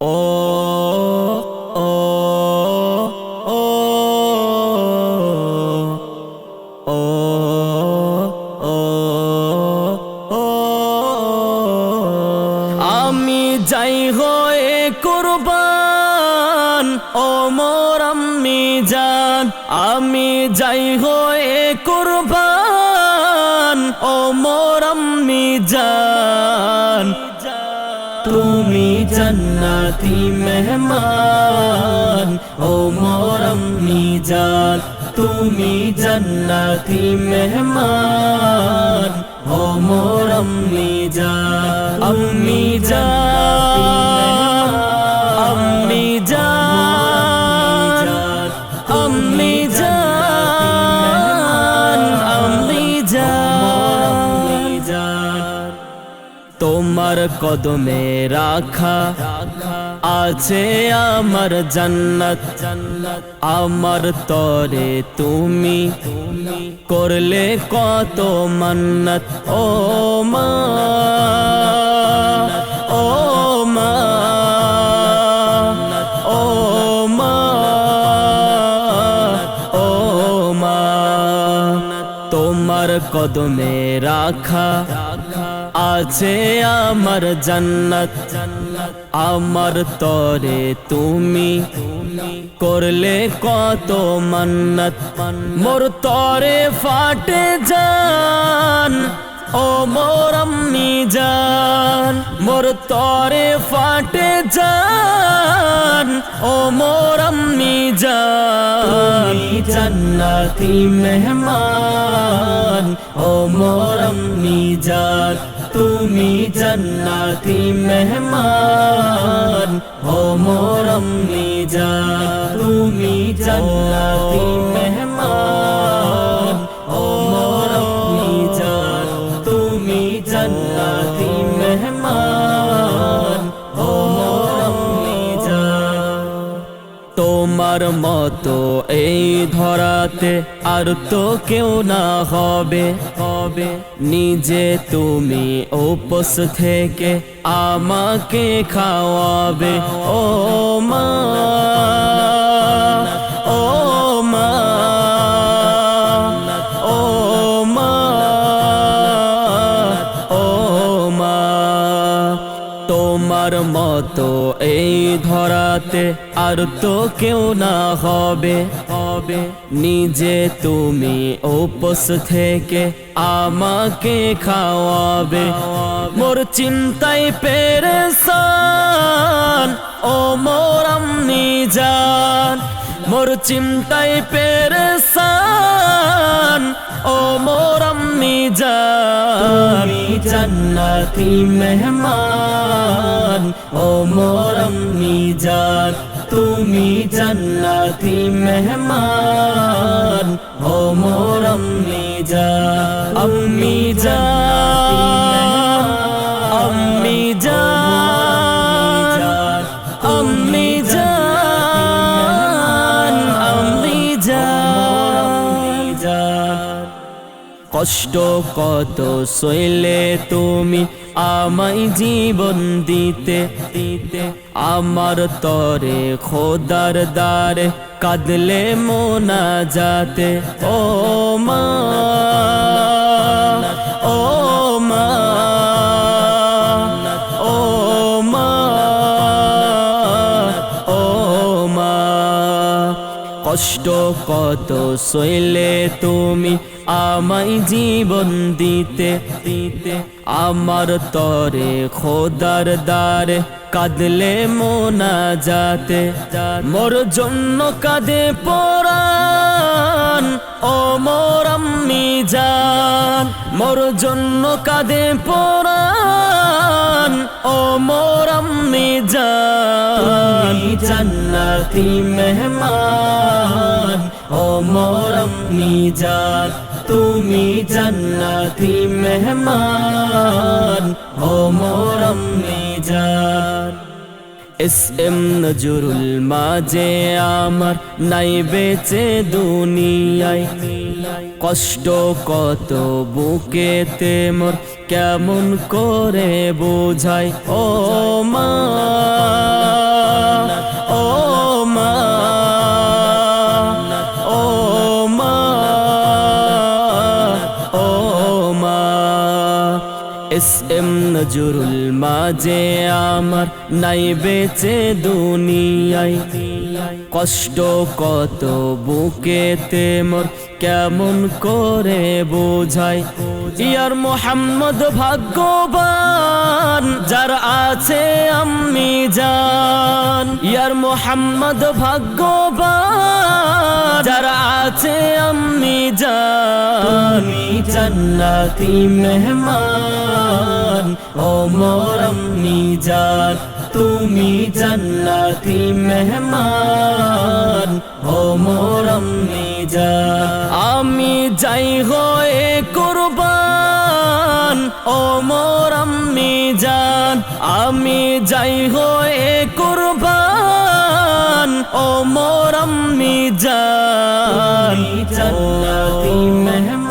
ও ও আমি যাই হয়ে কুরবান ও মোর আম্মি জান। আমি যাই হয়ে কুরবান। তুমি জন্নতি মেহমান, ও মোরম্মি জান তুমি জন্নতি মেহমান, ও মোরম্মি জান আম্মি জান আম্মি জান আম্মি তোমার কদমে রাখা আছে আমার জান্নাত। আমার তরে তুমি করলে কত মান্নাত। ও মা ও মা ও মা ও মা। তোমার কদমে রাখা আছে আমার জান্নাত আমার তরে তুমি করলে কত মান্নাত। মোর তরে ফাটে জান ও মোর আম্মি জান, মোর তরে ফাটে জান। ও মোর আম্মি জান জান্নাতি মেহমান। ও মোর আম্মি জান, তুমি জান্নাতি মেহমান। ও মোর আম্মি জান তোমার মতো এই ধরাতে আর তো কেউ না হবে। হবে। নিজে তুমি উপস থেকে আমাকে খাওয়াবে। ও মা। তোমার মতো এই ধরাতে আর তো কেউ না হবে। হবে। নিজে তুমি উপস থেকে আমাকে খাওয়াবে। মোর চিন্তায় পেরেসান ও মোর আম্মি জান। মোর চিন্তায় পেরেসান জান্নাতি মেহমান। ও মোর আম্মি জান তুমি জান্নাতি মেহমান। ও মোর আম্মি জান আম্মি জান আম্মি জান কষ্ট কত সইলে তুমি আমায় জীবন দিতে দিতে। আমার তরে খোদার দ্বারে কাঁদলে মোনা যাতে ও মা। কষ্ট কত সইলে তুমি আমায় জীবন দিতে দিতে। আমার তরে খোদার দ্বারে কাঁদলে মোনা যাতে মোর জন্য কাঁদে পরান ও মোর জান। মোর জন্য কাঁদে পরান ও মোর আম্মি জান জান্নাতি মেহমান। ও মোর আম্মি জান তুমি জান্নাতি মেহমান। ও মোর আম্মি জান। এস এম নজরুল মাঝে আমার নাই বেচে দুনিয়ায়। কষ্ট কত বুকেতে মোর কেমন করে বোঝাই ও মা ও মা ও মা ও মা। এস এম নজরুল মাঝে আমার নাই বেঁচে দুনিয়ায়। কষ্ট কত বুকেতে মোর কেমন করে বোঝাই ইয়ার মোহাম্মদ ভাগ্যবান, যার আছে আম্মি জান। ইয়ার মোহাম্মদ ভাগ্যবান, যার আছে আম্মি জান। জান্নাতি মেহমান, ও মোর জান। তুমি জান্নাতি মেহমান, ও মোর আম্মি আমি যাই হয়ে কুরবান, ও মোর আম্মি আমি যাই হয়ে কুরবান, ও মোর জান জান্নাতি মেহমান